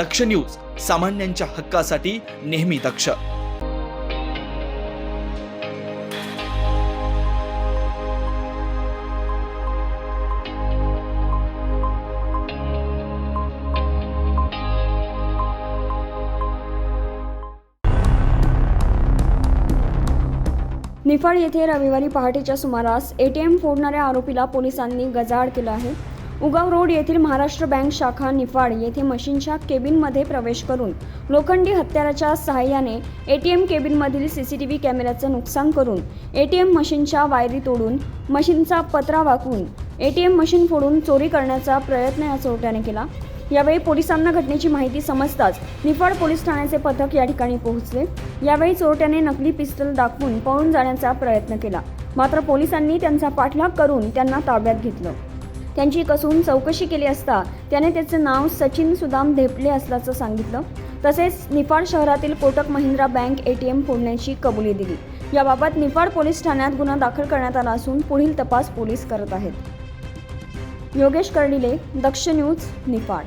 दक्ष news सामान्यांच्या हक्कासाठी नेहमी दक्ष. निफाड येथे रविवारी पहाटेच्या सुमारास एटीएम फोडणाऱ्या आरोपीला पोलिसांनी गजाआड केलं आहे. उगाव रोड येथील महाराष्ट्र बँक शाखा निफाड येथे मशीनच्या केबिनमध्ये प्रवेश करून लोखंडी हत्याराच्या सहाय्याने एटीएम केबिनमधील सीसीटीव्ही कॅमेऱ्याचं नुकसान करून एटीएम मशीनच्या वायरी तोडून मशीनचा पत्रा वाकवून एटीएम मशीन फोडून चोरी करण्याचा प्रयत्न या चोरट्याने केला. यावेळी पोलिसांना घटनेची माहिती समजताच निफाड पोलीस ठाण्याचे पथक या ठिकाणी पोहोचले. यावेळी चोरट्याने नकली पिस्टल दाखवून पळून जाण्याचा प्रयत्न केला. मात्र पोलिसांनी त्यांचा पाठलाग करून त्यांना ताब्यात घेतलं. त्यांची कसून चौकशी केली असता त्याने त्याचे नाव सचिन सुदाम धेपले असल्याचं सांगितलं. तसेच निफाड शहरातील Kotak Mahindra bank A T M फोडण्याची कबुली दिली. याबाबत निफाड पोलीस ठाण्यात गुन्हा दाखल करण्यात आला असून पुढील तपास पोलीस करत आहेत. योगेश कर्डिले दक्ष न्यूज निफाड.